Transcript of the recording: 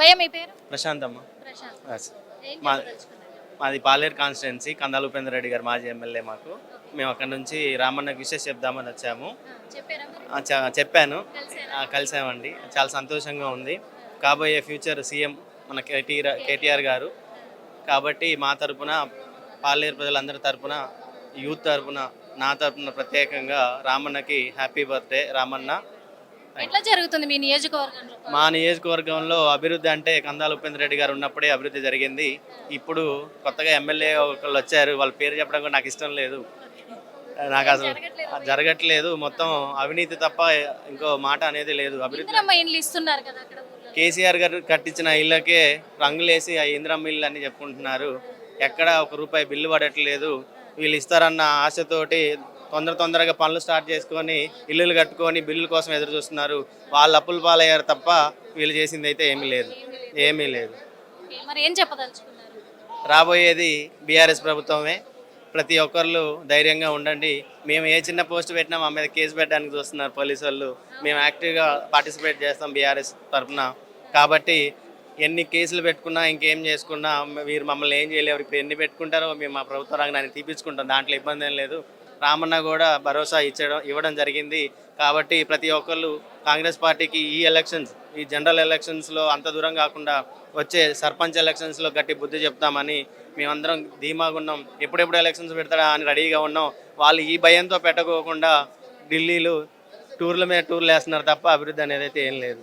భయం మీ పేరు? ప్రశాంత్. అమ్మ? మాది పాలేరు కాన్స్టిట్యున్సీ కందాల ఉపేంద్ర రెడ్డి గారు మాజీ ఎమ్మెల్యే మాకు. మేము అక్కడ నుంచి రామన్నకి విషయం చెప్దామని వచ్చాము. చెప్పాను. కలిసామండి. చాలా సంతోషంగా ఉంది. కాబోయే ఫ్యూచర్ సీఎం మన కేటీఆర్ కేటీఆర్ గారు. కాబట్టి మా తరపున పాలేరు ప్రజలందరి తరపున యూత్ తరపున నా తరపున ప్రత్యేకంగా రామన్నకి హ్యాపీ బర్త్డే రామన్న. ఎట్లా జరుగుతుంది మీ నియోజకవర్గంలో? మా నియోజకవర్గంలో అభివృద్ధి అంటే కందాల ఉపేంద్ర రెడ్డి గారు ఉన్నప్పుడే అభివృద్ధి జరిగింది. ఇప్పుడు కొత్తగా ఎమ్మెల్యే ఒకళ్ళు వచ్చారు. వాళ్ళ పేరు చెప్పడం కూడా నాకు ఇష్టం లేదు. నాకు అసలు జరగట్లేదు. మొత్తం అవినీతి తప్ప ఇంకో మాట అనేది లేదు. అభివృద్ధి ఇందిరమ్మ ఇండ్లు ఇస్తున్నారు కదా అక్కడ ఊర్లో. కేసీఆర్ గారు కట్టించిన ఇళ్ళకే రంగులేసి ఆ ఇందిరమ్మ ఇల్లు అని చెప్పుకుంటున్నారు. ఎక్కడ ఒక రూపాయి బిల్లు పడట్లేదు. వీళ్ళు ఇస్తారన్న ఆశతోటి తొందర తొందరగా పనులు స్టార్ట్ చేసుకొని ఇల్లులు కట్టుకొని బిల్లుల కోసం ఎదురు చూస్తున్నారు. వాళ్ళు అప్పుల పాలయ్యారు తప్ప వీళ్ళు చేసింది అయితే ఏమీ లేదు. ఏమీ లేదు. మరి ఏం చెప్పదలుచుకున్నారు? రాబోయేది బీఆర్ఎస్ ప్రభుత్వమే. ప్రతి ఒక్కళ్ళు ధైర్యంగా ఉండండి. మేము ఏ చిన్న పోస్ట్ పెట్టినా మా మీద కేసు పెట్టడానికి చూస్తున్నారు పోలీసు వాళ్ళు. మేము యాక్టివ్గా పార్టిసిపేట్ చేస్తాం బీఆర్ఎస్ తరఫున. కాబట్టి ఎన్ని కేసులు పెట్టుకున్నా ఇంకేం చేసుకున్నా మీరు మమ్మల్ని ఏం చేయలేరు. ఇప్పుడు ఎన్ని పెట్టుకుంటారో మేము మా ప్రభుత్వ రంగాన్ని తీపించుకుంటాం దాంట్లో ఇబ్బంది ఏం లేదు. రామన్న కూడా భరోసా ఇచ్చడం ఇవ్వడం జరిగింది. కాబట్టి ప్రతి ఒక్కళ్ళు కాంగ్రెస్ పార్టీకి ఈ ఎలక్షన్స్ ఈ జనరల్ ఎలక్షన్స్లో అంత దూరం కాకుండా వచ్చే సర్పంచ్ ఎలక్షన్స్లో గట్టి బుద్ధి చెప్తామని మేమందరం ధీమాగా ఉన్నాం ఎప్పుడెప్పుడు ఎలక్షన్స్ పెడతాడా అని రెడీగా ఉన్నాం. వాళ్ళు ఈ భయంతో పెట్టకోకుండా ఢిల్లీలో టూర్ల మీద టూర్లు వేస్తున్నారు తప్ప అభివృద్ధి అనేది అయితే ఏం లేదు.